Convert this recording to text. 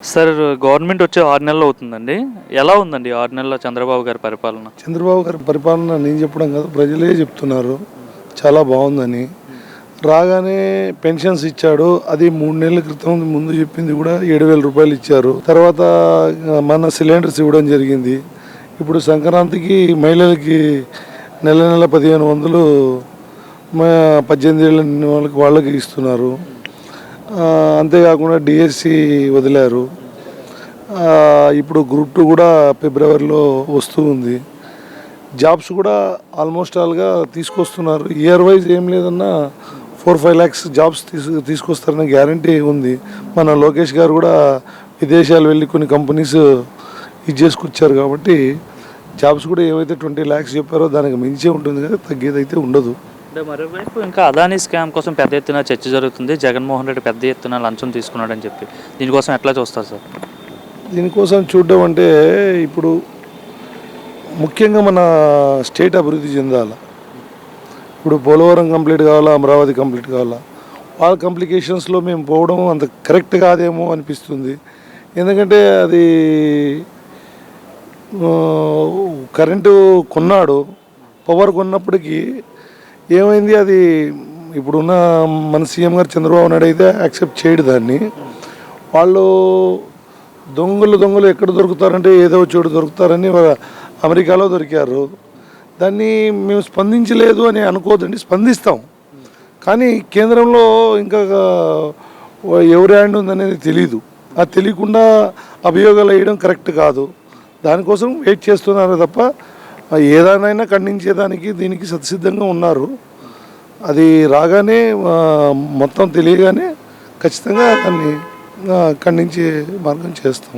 Sir government వచ్చి ఆరు నెలలు అవుతుందండి. ఎలా ఉందండి ఆరు నెలల చంద్రబాబు గారి పరిపాలన? చంద్రబాబు గారి పరిపాలన నేను చెప్పడం కాదు ప్రజలే చెప్తున్నారు. చాలా బాగుందని. రాగానే పెన్షన్స్ ఇచ్చాడు. అది మూడు నెలల క్రితం ముందు చెప్పింది కూడా ఏడు వేల రూపాయలు ఇచ్చారు. తర్వాత మన సిలిండర్స్ ఇవ్వడం జరిగింది. ఇప్పుడు సంక్రాంతికి మహిళలకి నెల నెల పదిహేను వందలు మా పద్దెనిమిది ఏళ్ళ వాళ్ళకి వాళ్ళకి ఇస్తున్నారు. అంతేకాకుండా డిఎస్సి వదిలారు. ఇప్పుడు గ్రూప్ టూ కూడా ఫిబ్రవరిలో వస్తూ ఉంది. జాబ్స్ కూడా ఆల్మోస్ట్ ఆల్గా తీసుకొస్తున్నారు. ఇయర్ వైజ్ ఏం లేదన్నా ఫోర్ ఫైవ్ ల్యాక్స్ జాబ్స్ తీసు తీసుకొస్తారనే గ్యారంటీ ఉంది. మన లోకేష్ గారు కూడా విదేశాలు వెళ్ళి కొన్ని కంపెనీస్ ఇది చేసుకొచ్చారు కాబట్టి జాబ్స్ కూడా ఏవైతే ట్వంటీ ల్యాక్స్ చెప్పారో దానికి మించే ఉంటుంది కదా తగ్గేదైతే ఉండదు. అంటే మరోవైపు ఇంకా అదానీ స్కామ్ కోసం పెద్ద ఎత్తున చర్చ జరుగుతుంది. జగన్మోహన్ రెడ్డి పెద్ద ఎత్తున లంచం తీసుకున్నాడని చెప్పి. దీనికోసం ఎట్లా చూస్తారు సార్? దీనికోసం చూడడం అంటే ఇప్పుడు ముఖ్యంగా మన స్టేట్ అభివృద్ధి చెందాలి. ఇప్పుడు పోలవరం కంప్లీట్ కావాలా అమరావతి కంప్లీట్ కావాలా? వాళ్ళ కంప్లికేషన్స్లో మేము పోవడం అంత కరెక్ట్ కాదేమో అనిపిస్తుంది. ఎందుకంటే అది కరెంటు కొన్నాడు. పవర్ కొన్నప్పటికీ ఏమైంది? అది ఇప్పుడున్న మన సీఎం గారు చంద్రబాబు నాయుడు అయితే యాక్సెప్ట్ చేయడు దాన్ని. వాళ్ళు దొంగలు దొంగలు ఎక్కడ దొరుకుతారంటే ఏదో చోటు దొరుకుతారని అమెరికాలో దొరికారు. దాన్ని మేము స్పందించలేదు అని అనుకోదండి స్పందిస్తాం. కానీ కేంద్రంలో ఇంకా ఎవరి హ్యాండ్ ఉందనేది తెలీదు. అది తెలియకుండా అభియోగాలు వేయడం కరెక్ట్ కాదు. దానికోసం వెయిట్ చేస్తున్నారు తప్ప ఏదానైనా ఖండించేదానికి దీనికి సత్సిద్ధంగా ఉన్నారు. అది రాగానే మొత్తం తెలియగానే ఖచ్చితంగా దాన్ని ఖండించే మార్గం చేస్తాం.